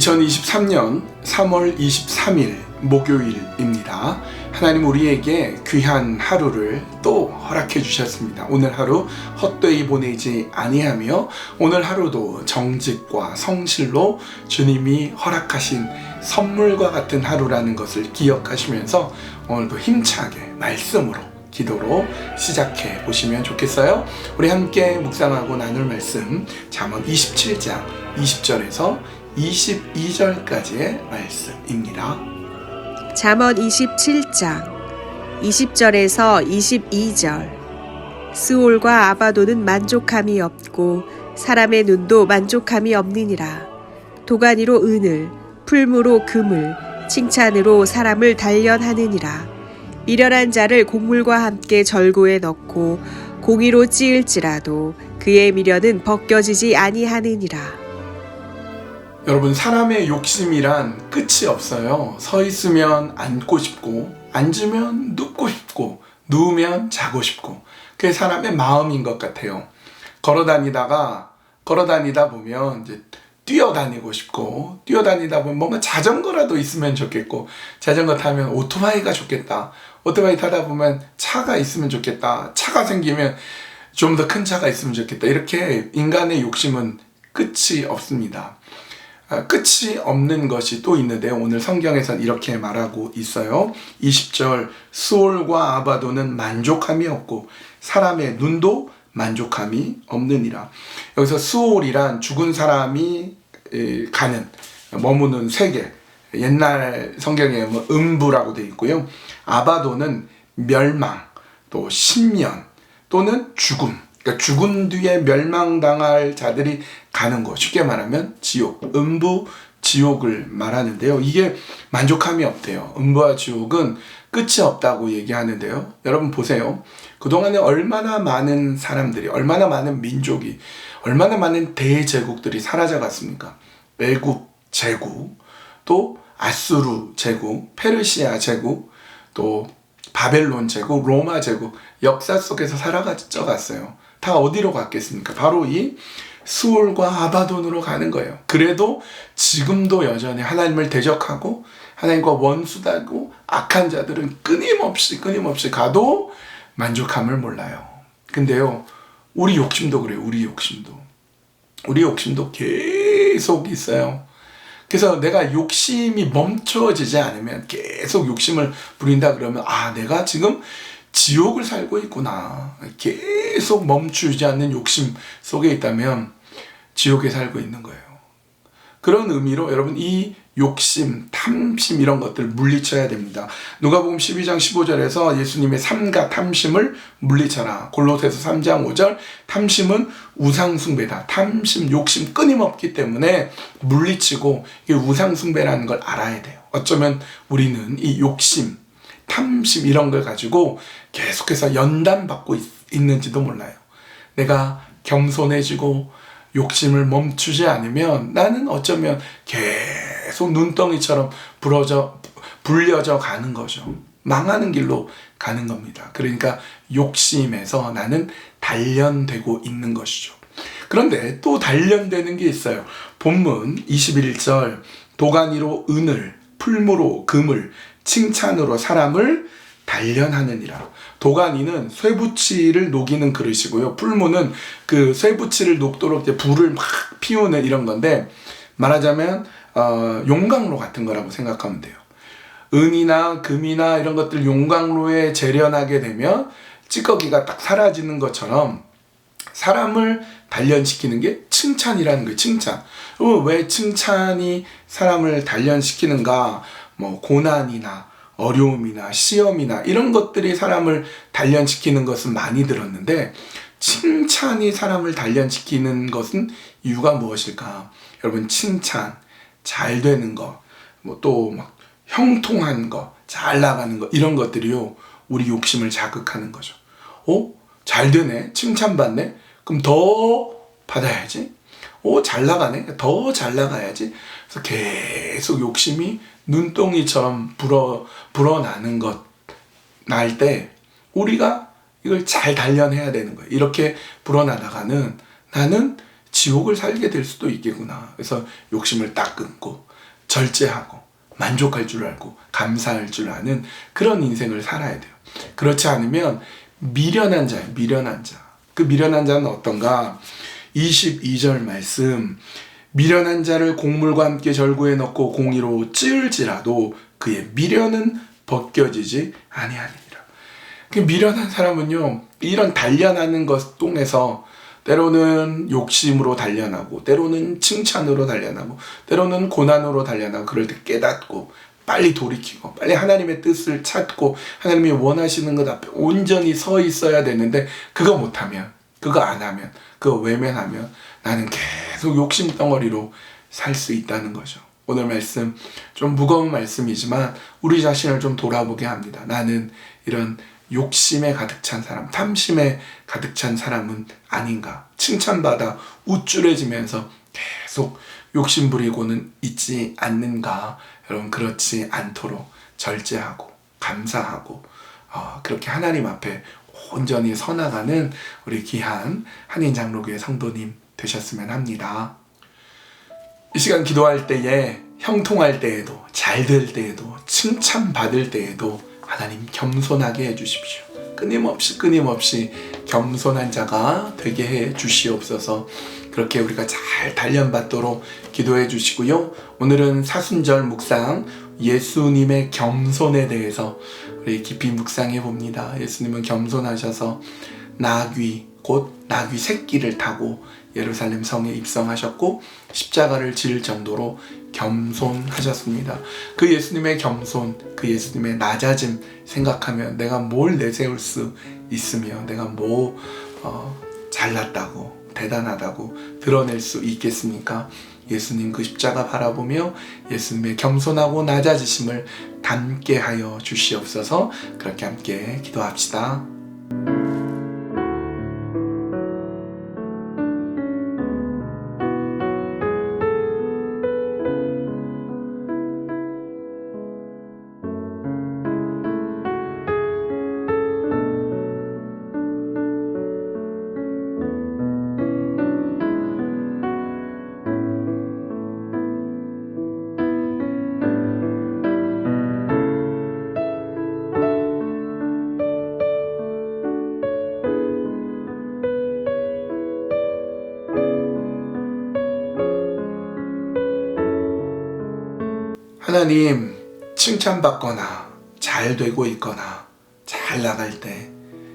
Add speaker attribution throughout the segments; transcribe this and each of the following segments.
Speaker 1: 2023년 3월 23일 목요일입니다. 하나님 우리에게 귀한 하루를 또 허락해 주셨습니다. 오늘 하루 헛되이 보내지 아니하며 오늘 하루도 정직과 성실로 주님이 허락하신 선물과 같은 하루라는 것을 기억하시면서 오늘도 힘차게 말씀으로 기도로 시작해 보시면 좋겠어요. 우리 함께 묵상하고 나눌 말씀 잠언 27장 20절에서 22절까지의 말씀입니다.
Speaker 2: 잠언 27장 20절에서 22절. 스올과 아바도는 만족함이 없고 사람의 눈도 만족함이 없느니라. 도가니로 은을 풀무로 금을 칭찬으로 사람을 단련하느니라. 미련한 자를 곡물과 함께 절고에 넣고 공의로 찌을지라도 그의 미련은 벗겨지지 아니하느니라
Speaker 1: 여러분 사람의 욕심이란 끝이 없어요. 서 있으면 앉고 싶고 앉으면 눕고 싶고 누우면 자고 싶고 그게 사람의 마음인 것 같아요. 걸어 다니다가 걸어 다니다 보면 이제 뛰어다니고 싶고 뛰어다니다 보면 뭔가 자전거라도 있으면 좋겠고 자전거 타면 오토바이가 좋겠다. 오토바이 타다 보면 차가 있으면 좋겠다. 차가 생기면 좀 더 큰 차가 있으면 좋겠다. 이렇게 인간의 욕심은 끝이 없습니다. 아, 끝이 없는 것이 또 있는데 오늘 성경에선 이렇게 말하고 있어요. 20절 수올과 아바도는 만족함이 없고 사람의 눈도 만족함이 없느니라. 여기서 수올이란 죽은 사람이 가는 머무는 세계 옛날 성경에 뭐 음부라고 되어 있고요. 아바도는 멸망 또 신년 또는 죽음 그러니까 죽은 뒤에 멸망당할 자들이 가는 거 쉽게 말하면 지옥, 음부, 지옥을 말하는데요. 이게 만족함이 없대요. 음부와 지옥은 끝이 없다고 얘기하는데요. 여러분 보세요. 그동안에 얼마나 많은 사람들이, 얼마나 많은 민족이, 얼마나 많은 대제국들이 사라져갔습니까? 외국 제국, 또 아수르 제국, 페르시아 제국, 또 바벨론 제국, 로마 제국, 역사 속에서 사라져 갔어요. 다 어디로 갔겠습니까? 바로 이 수올과 아바돈으로 가는 거예요. 그래도 지금도 여전히 하나님을 대적하고 하나님과 원수다고 악한 자들은 끊임없이 끊임없이 가도 만족함을 몰라요. 근데요, 우리 욕심도 그래요. 우리 욕심도. 우리 욕심도 계속 있어요. 그래서 내가 욕심이 멈춰지지 않으면 계속 욕심을 부린다 그러면 아, 내가 지금 지옥을 살고 있구나. 계속 멈추지 않는 욕심 속에 있다면 지옥에 살고 있는 거예요. 그런 의미로 여러분 이 욕심, 탐심 이런 것들 물리쳐야 됩니다. 누가복음 12장 15절에서 예수님의 삼가 탐심을 물리쳐라. 골로새서 3장 5절 탐심은 우상 숭배다. 탐심, 욕심 끊임없기 때문에 물리치고 이게 우상 숭배라는 걸 알아야 돼요. 어쩌면 우리는 이 욕심, 탐심 이런 걸 가지고 계속해서 연단받고 있, 있는지도 몰라요. 내가 겸손해지고 욕심을 멈추지 않으면 나는 어쩌면 계속 눈덩이처럼 부러져, 불려져 가는 거죠. 망하는 길로 가는 겁니다. 그러니까 욕심에서 나는 단련되고 있는 것이죠. 그런데 또 단련되는 게 있어요. 본문 21절 도가니로 은을 풀무로 금을 칭찬으로 사람을 단련하느니라. 도가니는 쇠붙이를 녹이는 그릇이고요. 풀무는 그 쇠붙이를 녹도록 이제 불을 막 피우는 이런 건데 말하자면 어, 용광로 같은 거라고 생각하면 돼요. 은이나 금이나 이런 것들 용광로에 재련하게 되면 찌꺼기가 딱 사라지는 것처럼 사람을 단련시키는 게 칭찬이라는 거예요. 칭찬. 어, 왜 칭찬이 사람을 단련시키는가? 뭐 고난이나 어려움이나 시험이나 이런 것들이 사람을 단련시키는 것은 많이 들었는데 칭찬이 사람을 단련시키는 것은 이유가 무엇일까? 여러분 칭찬 잘 되는 거, 뭐또 막 형통한 거, 잘 나가는 거 이런 것들이요 우리 욕심을 자극하는 거죠. 어? 잘 되네, 칭찬받네. 그럼 더 받아야지. 오, 잘 나가네. 더 잘 나가야지. 그래서 계속 욕심이 눈덩이처럼 불어, 불어나는 것, 날 때, 우리가 이걸 잘 단련해야 되는 거예요. 이렇게 불어나다가는 나는 지옥을 살게 될 수도 있겠구나. 그래서 욕심을 딱 끊고, 절제하고 만족할 줄 알고 감사할 줄 아는 그런 인생을 살아야 돼요. 그렇지 않으면 미련한 자예요. 미련한 자. 그 미련한 자는 어떤가? 22절 말씀. 미련한 자를 곡물과 함께 절구에 넣고 공의로 찌을지라도 그의 미련은 벗겨지지 아니하니라. 그 미련한 사람은요, 이런 단련하는 것 통해서 때로는 욕심으로 단련하고, 때로는 칭찬으로 단련하고, 때로는 고난으로 단련하고, 그럴 때 깨닫고, 빨리 돌이키고, 빨리 하나님의 뜻을 찾고, 하나님이 원하시는 것 앞에 온전히 서 있어야 되는데, 그거 못하면, 그거 안 하면, 그거 외면하면, 나는 계속 욕심 덩어리로 살 수 있다는 거죠. 오늘 말씀 좀 무거운 말씀이지만 우리 자신을 좀 돌아보게 합니다. 나는 이런 욕심에 가득 찬 사람, 탐심에 가득 찬 사람은 아닌가. 칭찬받아 우쭐해지면서 계속 욕심 부리고는 있지 않는가. 여러분, 그렇지 않도록 절제하고 감사하고 어, 그렇게 하나님 앞에 온전히 서나가는 우리 귀한 한인 장로교회 성도님 되셨으면 합니다. 이 시간 기도할 때에 형통할 때에도 잘 될 때에도 칭찬받을 때에도 하나님 겸손하게 해 주십시오. 끊임없이 끊임없이 겸손한 자가 되게 해 주시옵소서. 그렇게 우리가 잘 단련받도록 기도해 주시고요. 오늘은 사순절 묵상 예수님의 겸손에 대해서 우리 깊이 묵상해 봅니다. 예수님은 겸손하셔서 나귀 곧 나귀 새끼를 타고 예루살렘 성에 입성하셨고 십자가를 질 정도로 겸손하셨습니다. 그 예수님의 겸손, 그 예수님의 낮아짐 생각하면 내가 뭘 내세울 수 있으며 내가 뭐 어, 잘났다고 대단하다고 드러낼 수 있겠습니까? 예수님 그 십자가 바라보며 예수님의 겸손하고 낮아지심을 담게 하여 주시옵소서 그렇게 함께 기도합시다. 하나님 칭찬받거나 잘 되고 있거나 잘 나갈 때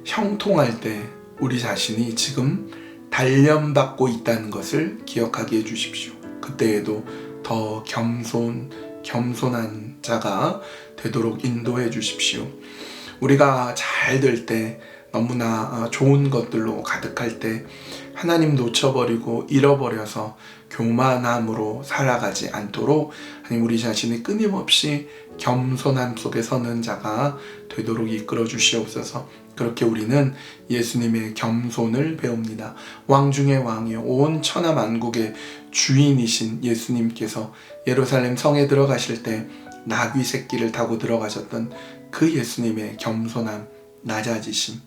Speaker 1: 형통할 때 우리 자신이 지금 단련받고 있다는 것을 기억하게 해주십시오. 그때에도 더 겸손, 겸손한 자가 되도록 인도해 주십시오. 우리가 잘 될 때, 너무나 좋은 것들로 가득할 때, 하나님 놓쳐버리고 잃어버려서 교만함으로 살아가지 않도록 하나님 우리 자신이 끊임없이 겸손함 속에 서는 자가 되도록 이끌어 주시옵소서. 그렇게 우리는 예수님의 겸손을 배웁니다. 왕 중의 왕이요 온 천하 만국의 주인이신 예수님께서 예루살렘 성에 들어가실 때 나귀 새끼를 타고 들어가셨던 그 예수님의 겸손함, 낮아지심,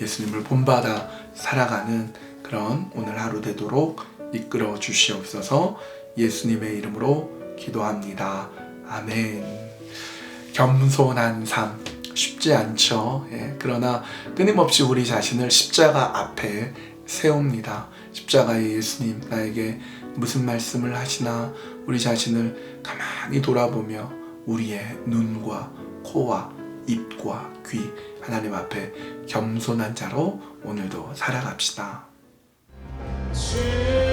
Speaker 1: 예수님을 본받아 살아가는 그런 오늘 하루 되도록 이끌어 주시옵소서 예수님의 이름으로 기도합니다. 아멘. 겸손한 삶 쉽지 않죠. 예, 그러나 끊임없이 우리 자신을 십자가 앞에 세웁니다. 십자가의 예수님 나에게 무슨 말씀을 하시나 우리 자신을 가만히 돌아보며 우리의 눈과 코와 입과 귀 하나님 앞에 겸손한 자로 오늘도 살아갑시다.
Speaker 3: 주